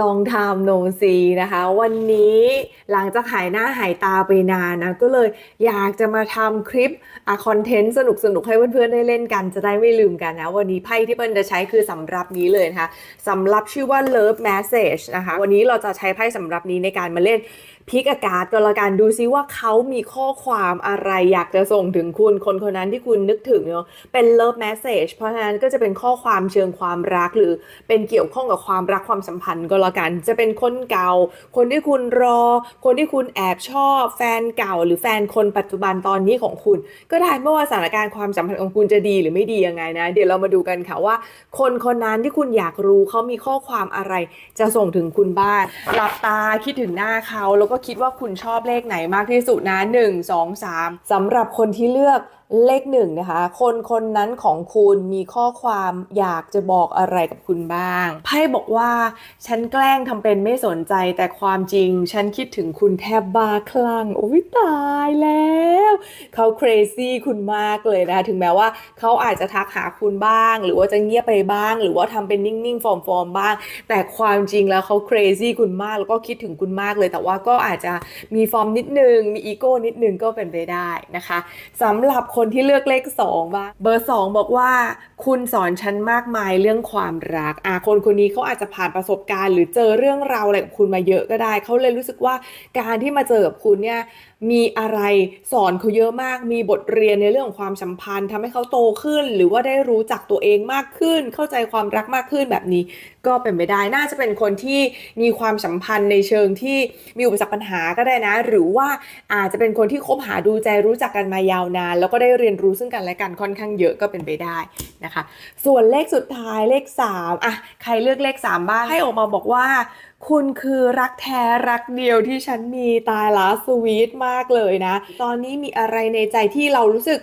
ลองทำโนซีนะคะ วันนี้หลังจากหายหน้าหายตาไปนานนะ ก็เลยอยากจะมาทำคลิปอะคอนเทนต์สนุกๆให้เพื่อนๆได้เล่นกันจะได้ไม่ลืมกันนะ วันนี้ไพ่ที่เปิ้ลจะใช้คือสำรับนี้เลยนะคะสำรับชื่อว่า Love Message นะคะ วันนี้เราจะใช้ไพ่สำรับนี้ในการมาเล่นพิกอากาศก็แล้วกันดูซิว่าเขามีข้อความอะไรอยากจะส่งถึงคุณคนคนนั้นที่คุณนึกถึงเนาะเป็น love message เพราะฉะนั้นก็จะเป็นข้อความเชิงความรักหรือเป็นเกี่ยวข้องกับความรักความสัมพันธ์ก็แล้วกัน จะเป็นคนเก่า คนที่คุณรอ คนที่คุณแอบชอบ แฟนเก่า หรือแฟนคนปัจจุบันตอนนี้ของคุณ ก็ได้ไม่ว่าสถานการณ์ความสัมพันธ์ของคุณจะดีหรือไม่ดียังไงนะ เดี๋ยวเรามาดูกันค่ะว่า คนคนนั้นที่คุณอยากรู้เขามีข้อความอะไร จะส่งถึงคุณบ้างหลับตาคิดถึงหน้าเขาแล้วก็คิดว่าคุณชอบเลขไหนมากที่สุดนะ1 2 3สำหรับคนที่เลือกเลขหนึ่งนะคะ คนคนนั้นของคุณมีข้อความอยากจะบอกอะไรกับคุณบ้าง ไพ่บอกว่า ฉันแกล้งทำเป็นไม่สนใจแต่ความจริง ฉันคิดถึงคุณแทบบ้าคลั่งโอ้ยตายแล้ว เขา crazy คุณมากเลยนะคะถึงแม้ว่าเขาอาจจะทักหาคุณบ้าง หรือว่าจะเงียบไปบ้าง หรือว่าทำเป็นนิ่งๆฟอร์มๆบ้าง แต่ความจริงแล้วเขา crazy คุณมากแล้วก็คิดถึงคุณมากเลย แต่ว่าก็อาจจะมีฟอร์มนิดนึงมีอีโก้นิดนึงก็เป็นไปได้นะคะสำหรับคนที่เลือกเลขสองบ้างเบอร์สองบอกว่าคุณสอนฉันมากมายเรื่องความรักอะคนคนนี้เขาอาจจะผ่านประสบการณ์ หรือเจอเรื่องราวอะไรกับคุณมาเยอะก็ได้ เขาเลยรู้สึกว่าการที่มาเจอกับคุณเนี่ยมีอะไรสอนเขาเยอะมาก มีบทเรียนในเรื่องของความสัมพันธ์ทำให้เขาโตขึ้น หรือว่าได้รู้จักตัวเองมากขึ้น เข้าใจความรักมากขึ้นแบบนี้ ก็เป็นไปได้ น่าจะเป็นคนที่มีความสัมพันธ์ในเชิงที่มีอุปสรรคปัญหาก็ได้นะ หรือว่าอาจจะเป็นคนที่คบหาดูใจรู้จักกันมายาวนาน แล้วก็ได้เรียนรู้ซึ่งกันและกันค่อนข้างเยอะก็เป็นไปได้นะคะ ส่วนเลขสุดท้ายเลข 3อะใครเลือกเลข 3 บ้าง ให้ออกมาบอกว่า คุณคือรักแท้รักเดียวที่ฉันมีตายละสวีทมากเลยนะ ตอนนี้มีอะไรในใจที่เรารู้สึก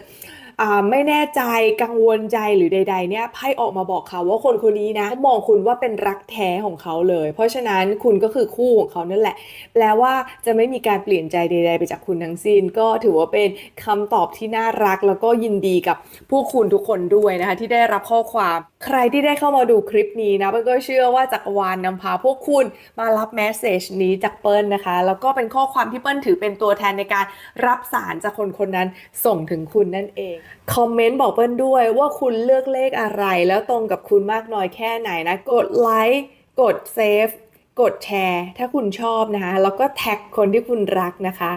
ไม่แน่ใจกังวลใจหรือใด ๆ เนี่ยไพ่ออกมาบอกเขาว่าคนคนนี้นะเขามองคุณว่าเป็นรักแท้ของเขาเลย เพราะฉะนั้นคุณก็คือคู่ของเขานั่นแหละ แปลว่าจะไม่มีการเปลี่ยนใจใด ๆ ไปจากคุณทั้งสิ้น ก็ถือว่าเป็นคำตอบที่น่ารักแล้วก็ยินดีกับผู้คุณทุกคนด้วยนะคะที่ได้รับข้อความใครที่ได้เข้ามาดูคลิปนี้นะเปิ้ลก็เชื่อว่าจักรวาลนำพาพวกคุณมารับแมสเซจนี้จากเปิ้ลนะคะ แล้วก็เป็นข้อความที่เปิ้ลถือเป็นตัวแทนในการรับสารจากคนคนนั้นส่งถึงคุณนั่นเองคอมเมนต์บอกเปิ้ลด้วยว่าคุณเลือกเลขอะไร แล้วตรงกับคุณมากน้อยแค่ไหนนะ กดไลค์กดเซฟกดแชร์ ถ้าคุณชอบนะคะ แล้วก็แท็กคนที่คุณรักนะคะ